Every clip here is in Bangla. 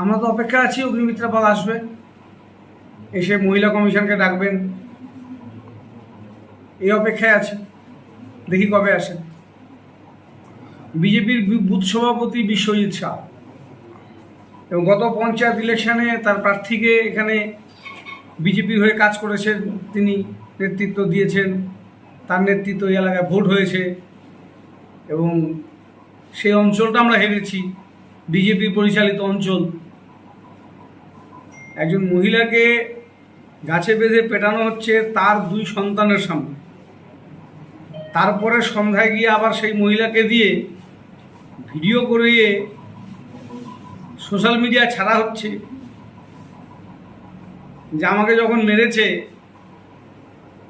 আমরা তো অপেক্ষা আছি, অগ্নিমিত্রা পাল আসবে। এসে মহিলা কমিশনকে ডাকবেন। এই অপেক্ষায় আছে। দেখি কবে আসে বিজেপির বুথ সভাপতি বিশ্বজিৎ শাহ। এবং গত পঞ্চায়েত ইলেকশনে তার প্রার্থীকে এখানে বিজেপির হয়ে কাজ করেছেন। তিনি নেতৃত্ব দিয়েছেন। তার নেতৃত্ব এই এলাকায় ভোট হয়েছে। এবং সেই অঞ্চলটা আমরা হেরেছি। বিজেপি পরিচালিত অঞ্চল। একজন মহিলাকে গাছে বেঁধে পেটানো হচ্ছে তার দুই সন্তানের সামনে। তারপরে সন্ধ্যায় গিয়ে আবার সেই মহিলাকে দিয়ে ভিডিও করিয়ে সোশ্যাল মিডিয়া ছাড়া হচ্ছে যে আমাকে যখন মেরেছে,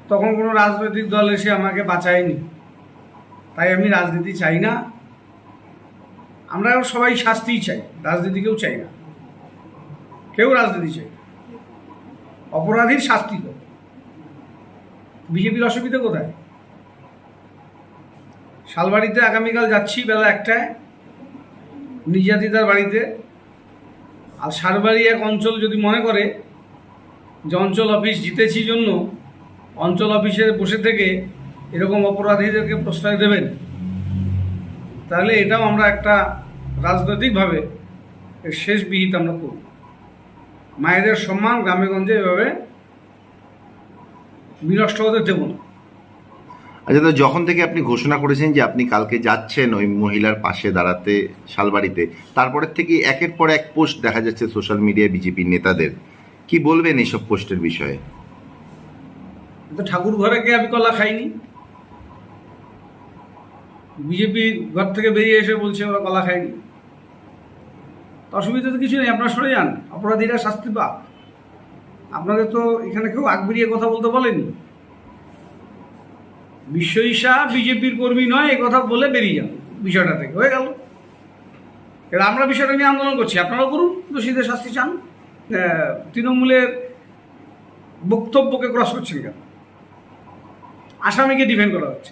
তখন কোনো রাজনৈতিক দল এসে আমাকে বাঁচায়নি। তাই আমি রাজনীতি চাই না। আমরা সবাই শাস্তিই চাই রাজনীতি কেউ চাই না। কেউ রাজনীতি চাই। অপরাধীর শাস্তি হোক বিজেপির অসুবিধা কোথায়? শালবাড়িতে আগামীকাল যাচ্ছি বেলা একটায়। নির্যাতিতার বাড়িতে। আর সারবাড়ি এক অঞ্চল যদি মনে করে যে অঞ্চল অফিস জিতেছি জন্য, অঞ্চল অফিসে বসে থেকে এরকম অপরাধীদেরকে প্রশ্রয় দেবেন, তাহলে এটাও আমরা একটা রাজনৈতিকভাবে শেষ বিহিত আমরা করব। মায়েদের সম্মান গ্রামে গঞ্জে এভাবে বিনষ্ট হতে দেব না। আচ্ছা তো যখন থেকে আপনি ঘোষণা করেছেন যে আপনি কালকে যাচ্ছেন ওই মহিলার পাশে দাঁড়াতে শালবাড়িতে তারপরের থেকে একের পর এক পোস্ট দেখা যাচ্ছে সোশ্যাল মিডিয়ায় বিজেপির নেতাদের। কি বলবেন এইসব পোস্টের বিষয়ে? তো ঠাকুর ঘরে গিয়ে আমি কলা খাইনি। বিজেপি ঘর থেকে বেরিয়ে এসে বলছে ওরা কলা খায়নি তো অসুবিধা তো কিছু নেই, আপনারা সরে যান। অপরাধীরা শাস্তি পাক। আপনাদের তো এখানে কেউ আগ বেরিয়ে কথা বলতে বলেনি। বিশ্ব ঈশা বিজেপির কর্মী নয়, এ কথা বলে বেরিয়ে যান বিষয়টা থেকে। হয়ে গেল। এবার আমরা বিষয়টা নিয়ে আন্দোলন করছি। আপনারাও করুন, দোষীদের শাস্তি চান। তৃণমূলের বক্তব্যকে ক্রস করছেন কেন? আসামিকে ডিফেন্ড করা হচ্ছে।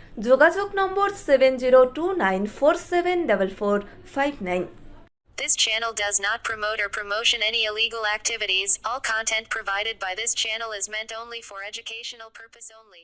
যোগাযোগ নম্বর seven zero two nine four seven double four five nine This channel does not promote or promotion any illegal activities. All content provided by this channel is meant only for educational purpose only.